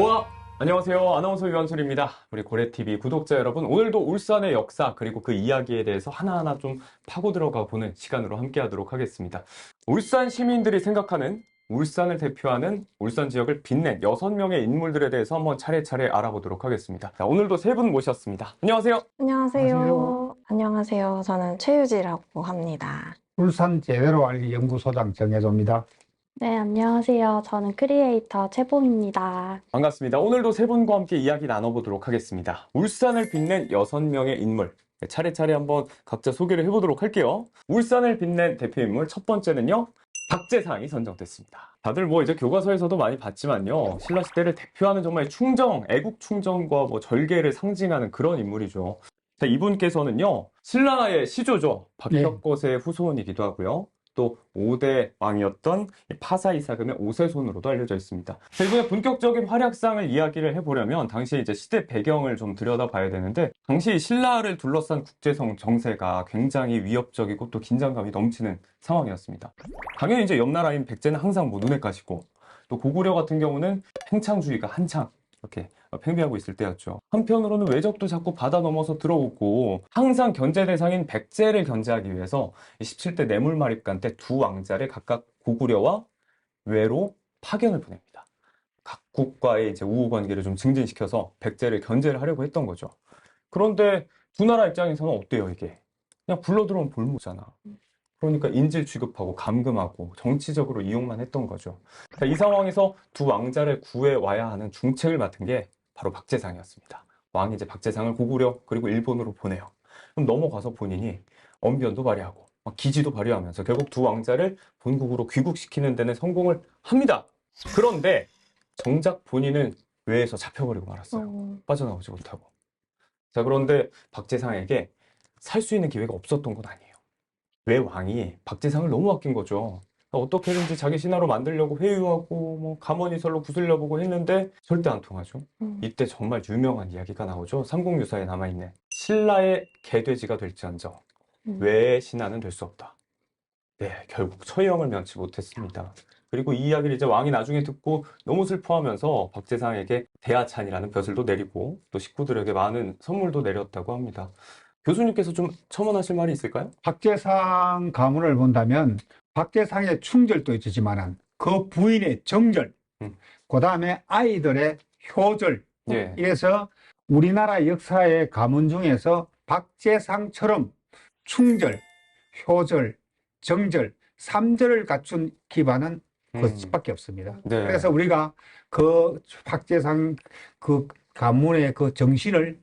고아 안녕하세요 아나운서 유한솔입니다 우리 고래TV 구독자 여러분 오늘도 울산의 역사 그리고 그 이야기에 대해서 하나하나 좀 파고 들어가 보는 시간으로 함께 하도록 하겠습니다 울산 시민들이 생각하는 울산을 대표하는 울산 지역을 빛낸 6명의 인물들에 대해서 한번 차례차례 알아보도록 하겠습니다 자, 오늘도 세 분 모셨습니다 안녕하세요 안녕하세요. 안녕하세요. 안녕하세요. 저는 최유지라고 합니다. 울산 제대로 알기 연구소장 정혜조입니다. 네, 안녕하세요. 저는 크리에이터 최봄입니다. 반갑습니다 오늘도 세 분과 함께 이야기 나눠보도록 하겠습니다 울산을 빛낸 6명의 인물 네, 차례차례 한번 각자 소개를 해보도록 할게요 울산을 빛낸 대표 인물 첫 번째는요 박재상이 선정됐습니다. 다들 뭐 이제 교과서에서도 많이 봤지만요. 신라 시대를 대표하는 정말 충정, 애국 충정과 뭐 절개를 상징하는 그런 인물이죠. 자, 이분께서는요. 신라의 시조죠. 박혁거세의 후손이기도 하고요. 또 5대 왕이었던 파사 이사금의 5세손으로도 알려져 있습니다. 자, 이번에 본격적인 활약상을 이야기를 해보려면 당시 이제 시대 배경을 좀 들여다봐야 되는데 당시 신라를 둘러싼 국제성 정세가 굉장히 위협적이고 또 긴장감이 넘치는 상황이었습니다. 당연히 이제 옆 나라인 백제는 항상 뭐 눈에 가시고 또 고구려 같은 경우는 팽창주의가 한창 이렇게 팽배하고 있을 때였죠. 한편으로는 외적도 자꾸 바다 넘어서 들어오고 항상 견제 대상인 백제를 견제하기 위해서 17대 뇌물마립간 때 두 왕자를 각각 고구려와 외로 파견을 보냅니다. 각국과의 이제 우호 관계를 좀 증진시켜서 백제를 견제를 하려고 했던 거죠. 그런데 두 나라 입장에서는 어때요, 이게? 그냥 굴러들어온 볼모잖아. 그러니까 인질 취급하고 감금하고 정치적으로 이용만 했던 거죠. 자, 이 상황에서 두 왕자를 구해 와야 하는 중책을 맡은 게 바로 박재상이었습니다. 왕이 이제 박재상을 고구려 그리고 일본으로 보내요. 그럼 넘어가서 본인이 언변도 발휘하고 막 기지도 발휘하면서 결국 두 왕자를 본국으로 귀국시키는 데는 성공을 합니다. 그런데 정작 본인은 외에서 잡혀버리고 말았어요. 어, 빠져나오지 못하고. 자, 그런데 박재상에게 살 수 있는 기회가 없었던 건 아니에요. 왜 왕이 박재상을 너무 아낀 거죠. 어떻게든지 자기 신하로 만들려고 회유하고 뭐 가머니설로 구슬려보고 했는데 절대 안 통하죠. 음. 이때 정말 유명한 이야기가 나오죠. 삼국유사에 남아있는 신라의 개돼지가 될지언정 음. 외의 신하는 될 수 없다. 네, 결국 처형을 면치 못했습니다. 그리고 이 이야기를 이제 왕이 나중에 듣고 너무 슬퍼하면서 박재상에게 대하찬이라는 벼슬도 내리고 또 식구들에게 많은 선물도 내렸다고 합니다. 교수님께서 좀 첨언하실 말이 있을까요? 박재상 가문을 본다면 박재상의 충절도 있지만은 그 부인의 정절, 음. 그 다음에 아이들의 효절. 예. 이래서 우리나라 역사의 가문 중에서 박재상처럼 충절, 효절, 정절, 삼절을 갖춘 기반은 음. 그것밖에 없습니다. 네. 그래서 우리가 그 박재상 그 가문의 그 정신을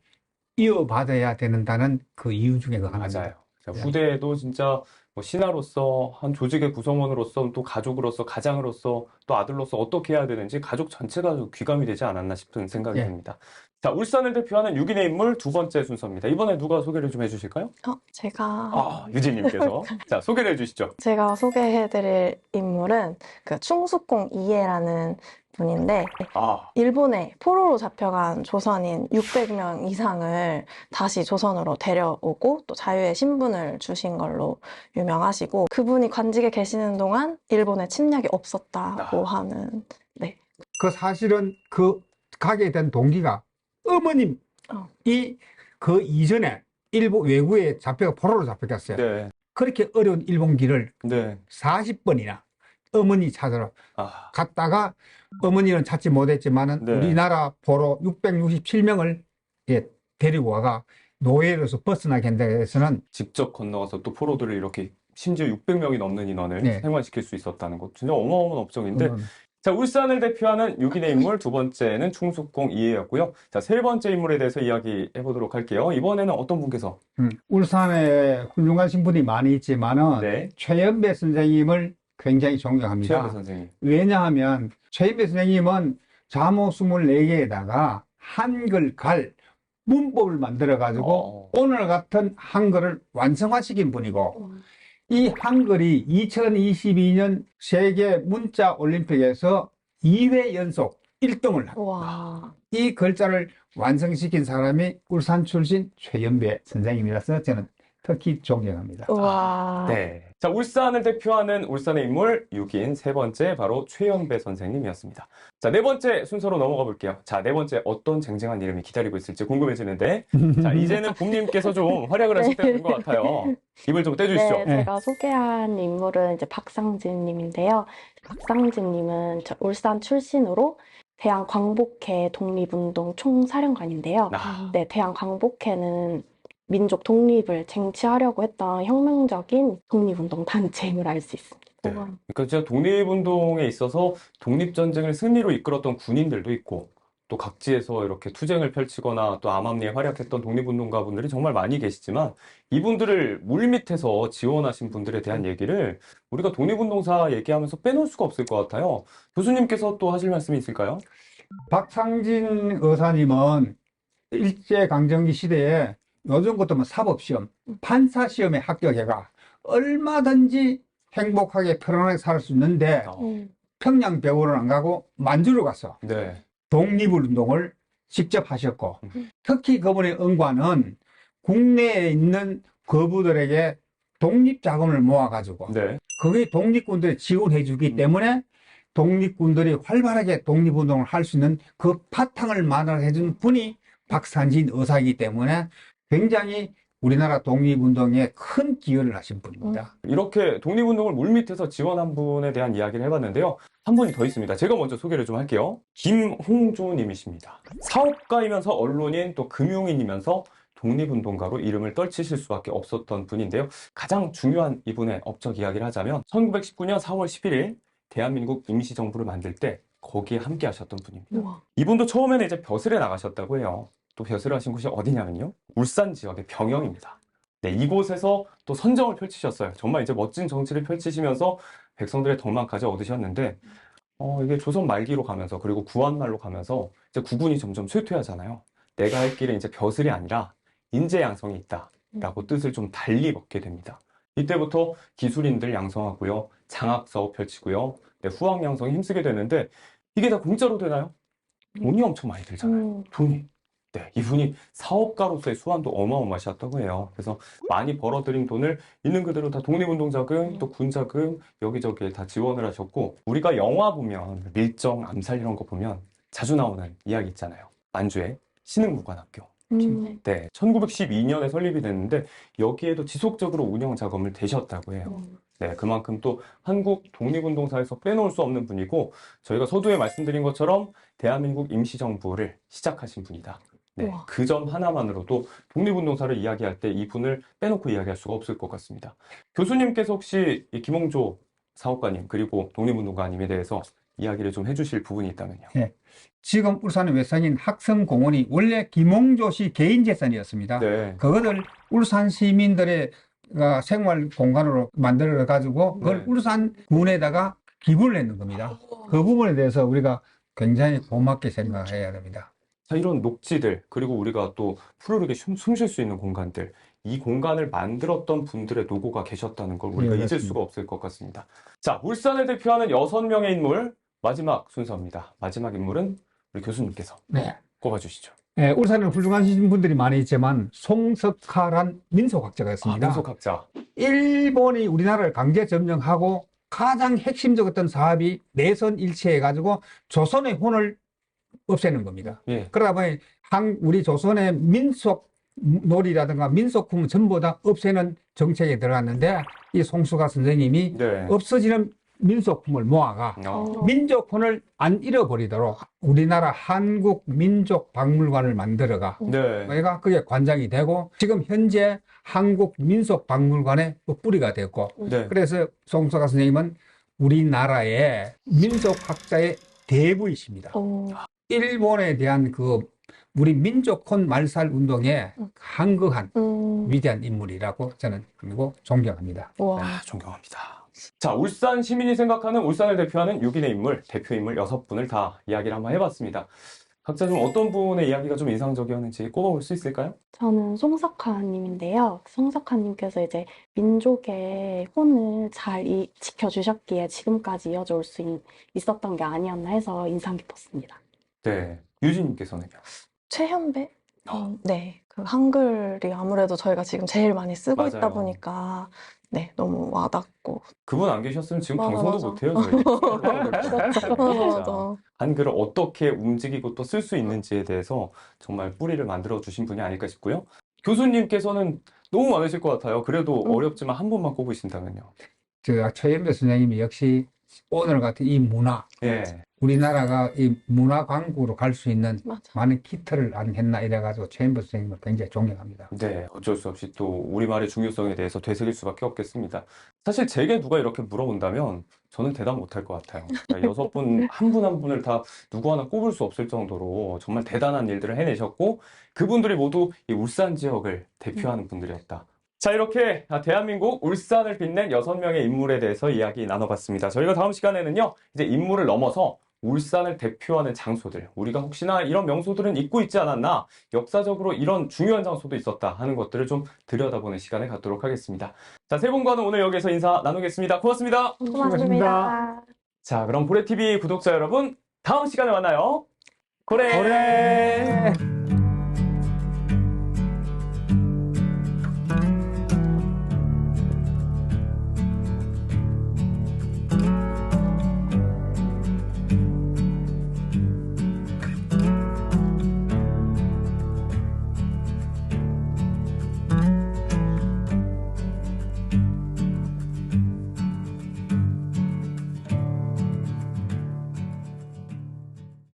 이어받아야 된다는 그 이유 중에 그 하나입니다. 맞아요. 자, 네. 후대에도 진짜 뭐 신하로서 한 조직의 구성원으로서 또 가족으로서 가장으로서 또 아들로서 어떻게 해야 되는지 가족 전체가 좀 귀감이 되지 않았나 싶은 생각이 예. 듭니다. 자, 울산을 대표하는 6인의 인물 두 번째 순서입니다. 이번에 누가 소개를 좀 해주실까요? 어, 제가 아, 유진님께서. 자, 소개를 해주시죠. 제가 소개해드릴 인물은 그 충숙공 이해라는 분인데 아, 일본에 포로로 잡혀간 조선인 600명 이상을 다시 조선으로 데려오고 또 자유의 신분을 주신 걸로 유명하시고 그분이 관직에 계시는 동안 일본에 침략이 없었다고 아. 하는 그 사실은 그 가게 된 동기가 어머님이 어. 그 이전에 일본 외구에 잡혀 포로로 잡혀갔어요. 네, 그렇게 어려운 일본길을 네. 40번이나 어머니 찾으러 아, 갔다가 어머니는 찾지 못했지만은 네. 우리나라 포로 667명을 예, 데리고 와가 노예로서 벗어나게 한 데에서는 직접 건너가서 또 포로들을 이렇게 심지어 600명이 넘는 인원을 네. 생활시킬 수 있었다는 것. 진짜 어마어마한 업적인데. 음, 자, 울산을 대표하는 6인의 인물 두 번째는 충숙공 이해였고요. 자, 세 번째 인물에 대해서 이야기 해 보도록 할게요. 이번에는 어떤 분께서? 음, 울산에 훌륭하신 분이 많이 있지만은 네. 최연배 선생님을 굉장히 존경합니다. 최현배 선생님. 왜냐하면 최인배 선생님은 자모 24개에다가 한글 갈 문법을 만들어 가지고 어. 오늘 같은 한글을 완성화시킨 분이고 음, 이 한글이 2022년 세계 문자 올림픽에서 2회 연속 1등을 합니다. 와이 글자를 완성시킨 사람이 울산 출신 최연배 선생님이라서 저는 특히 존경합니다. 우와. 네. 자, 울산을 대표하는 울산의 인물 6인 세 번째 바로 최연배 선생님이었습니다. 자, 네 번째 순서로 넘어가 볼게요. 자, 네 번째 어떤 쟁쟁한 이름이 기다리고 있을지 궁금해지는데 자, 이제는 봄님께서 좀 활약을 하실 때가 된것 같아요. 입을 좀 떼주시죠. 네, 제가 소개한 인물은 이제 박상진 님인데요. 박상진 님은 저 울산 출신으로 대한 광복회 독립운동 총사령관인데요. 아, 네, 대한 광복회는 민족 독립을 쟁취하려고 했던 혁명적인 독립운동 단체임을 알 수 있습니다. 네. 그러니까 진짜 독립운동에 있어서 독립전쟁을 승리로 이끌었던 군인들도 있고 또 각지에서 이렇게 투쟁을 펼치거나 또 암암리에 활약했던 독립운동가 분들이 정말 많이 계시지만 이분들을 물밑에서 지원하신 분들에 대한 얘기를 우리가 독립운동사 얘기하면서 빼놓을 수가 없을 것 같아요. 교수님께서 또 하실 말씀이 있을까요? 박상진 의사님은 일제강점기 시대에 요즘 것도 뭐 사법시험, 판사시험에 합격해가 얼마든지 행복하게 편안하게 살 수 있는데 어, 음, 평양 배우를 안 가고 만주로 가서 네. 독립운동을 직접 하셨고 음. 특히 그분의恩과는 국내에 있는 거부들에게 독립 자금을 모아가지고 네. 그게 독립군들이 지원해 주기 때문에 독립군들이 활발하게 독립운동을 할 수 있는 그 바탕을 마련해 준 분이 박산진 의사이기 때문에 굉장히 우리나라 독립운동에 큰 기여를 하신 분입니다. 이렇게 독립운동을 물밑에서 지원한 분에 대한 이야기를 해봤는데요. 한 분이 더 있습니다. 제가 먼저 소개를 좀 할게요. 김홍조 님이십니다. 사업가이면서 언론인 또 금융인이면서 독립운동가로 이름을 떨치실 수밖에 없었던 분인데요. 가장 중요한 이분의 업적 이야기를 하자면 1919년 4월 11일 대한민국 임시정부를 만들 때 거기에 함께 하셨던 분입니다. 우와. 이분도 처음에는 이제 벼슬에 나가셨다고 해요. 또 벼슬을 하신 곳이 어디냐면요. 울산 지역의 병영입니다. 네, 이곳에서 또 선정을 펼치셨어요. 정말 이제 멋진 정치를 펼치시면서 백성들의 덕망까지 얻으셨는데, 어, 이게 조선 말기로 가면서, 그리고 구한말로 가면서, 이제 구군이 점점 쇠퇴하잖아요. 내가 할 길은 이제 벼슬이 아니라 인재 양성이 있다. 라고 뜻을 좀 달리 먹게 됩니다. 이때부터 기술인들 양성하고요. 장학 사업 펼치고요. 네, 후학 양성에 힘쓰게 되는데, 이게 다 공짜로 되나요? 돈이 엄청 많이 들잖아요. 음, 돈이. 네, 이분이 사업가로서의 수완도 어마어마하셨다고 해요. 그래서 많이 벌어들인 돈을 있는 그대로 다 독립운동 자금, 또 군 자금, 여기저기에 다 지원을 하셨고, 우리가 영화 보면, 밀정, 암살 이런 거 보면 자주 나오는 이야기 있잖아요. 만주의 신흥무관학교. 음, 네, 1912년에 설립이 됐는데, 여기에도 지속적으로 운영 자금을 대셨다고 해요. 음. 네, 그만큼 또 한국 독립운동사에서 빼놓을 수 없는 분이고 저희가 서두에 말씀드린 것처럼 대한민국 임시정부를 시작하신 분이다. 네. 그 점 하나만으로도 독립운동사를 이야기할 때 이 분을 빼놓고 이야기할 수가 없을 것 같습니다. 교수님께서 혹시 이 김홍조 사업가님 그리고 독립운동가님에 대해서 이야기를 좀 해주실 부분이 있다면요. 지금 울산의 외상인 학성공원이 원래 김홍조 씨 개인 재산이었습니다. 네, 그것을 울산 시민들의 어, 생활 공간으로 만들어 가지고 그걸 네. 울산 군에다가 기부를 했는 겁니다. 그 부분에 대해서 우리가 굉장히 고맙게 생각해야 됩니다. 자, 이런 녹지들, 그리고 우리가 또 푸르르게 숨 쉴 수 있는 공간들, 이 공간을 만들었던 분들의 노고가 계셨다는 걸 우리가 네, 잊을 맞습니다. 수가 없을 것 같습니다. 자, 울산을 대표하는 여섯 명의 인물, 마지막 순서입니다. 마지막 인물은 우리 교수님께서 네. 꼽아주시죠. 예, 울산에는 훌륭하신 분들이 많이 있지만 송석하란 민속학자가 아, 있습니다. 민속학자. 일본이 우리나라를 강제 점령하고 가장 핵심적이었던 사업이 내선 일체해가지고 조선의 혼을 없애는 겁니다. 예. 그러다 보니 한 우리 조선의 민속 놀이라든가 민속품 전부 다 없애는 정책에 들어갔는데 이 송수가 선생님이 네. 없어지는 민속품을 모아가 어, 민족혼을 안 잃어버리도록 우리나라 한국 민족 박물관을 만들어가 네. 얘가 그게 관장이 되고 지금 현재 한국 민속 박물관의 뿌리가 됐고 네. 그래서 송수가 선생님은 우리나라의 민속학자의 대부이십니다. 오. 일본에 대한 그 우리 민족혼 말살 운동에 음. 한거한 음. 위대한 인물이라고 저는 그리고 존경합니다. 우와. 아, 존경합니다. 자, 울산 시민이 생각하는 울산을 대표하는 6인의 인물, 대표 인물 6분을 다 이야기를 한번 해봤습니다. 각자 좀 어떤 분의 이야기가 좀 인상적이었는지 꼽아볼 수 있을까요? 저는 송석환님인데요. 송석환님께서 이제 민족의 혼을 잘 이- 지켜주셨기에 지금까지 이어져 올 수 있었던 게 아니었나 해서 인상 깊었습니다. 네. 유진님께서는요? 최현배? 음, 네. 그 한글이 아무래도 저희가 지금 제일 많이 쓰고 맞아요. 있다 보니까 네, 너무 와닿고. 그분 안 계셨으면 지금 맞아, 방송도 맞아. 못해요, 저희. 맞아, 맞아. 한글을 어떻게 움직이고 또 쓸 수 있는지에 대해서 정말 뿌리를 만들어 주신 분이 아닐까 싶고요. 교수님께서는 너무 많으실 것 같아요. 그래도 음. 어렵지만 한 분만 꼽으신다면요. 저 최연배 선생님이 역시 오늘 같은 이 문화, 예. 우리나라가 이 문화 강국으로 갈 수 있는 맞아. 많은 기틀을 안 했나 이래가지고 최연배 선생님을 굉장히 존경합니다. 네, 어쩔 수 없이 또 우리말의 중요성에 대해서 되새길 수밖에 없겠습니다. 사실 제게 누가 이렇게 물어본다면 저는 대답 못할 것 같아요. 그러니까 여섯 분, 한 분 한 분을 다 누구 하나 꼽을 수 없을 정도로 정말 대단한 일들을 해내셨고 그분들이 모두 이 울산 지역을 대표하는 분들이었다. 자, 이렇게 대한민국 울산을 빛낸 여섯 명의 인물에 대해서 이야기 나눠봤습니다. 저희가 다음 시간에는요, 이제 인물을 넘어서 울산을 대표하는 장소들, 우리가 혹시나 이런 명소들은 잊고 있지 않았나, 역사적으로 이런 중요한 장소도 있었다 하는 것들을 좀 들여다보는 시간을 갖도록 하겠습니다. 자, 세 분과는 오늘 여기서 인사 나누겠습니다. 고맙습니다. 고맙습니다. 자, 그럼 보레TV 구독자 여러분, 다음 시간에 만나요. 고래!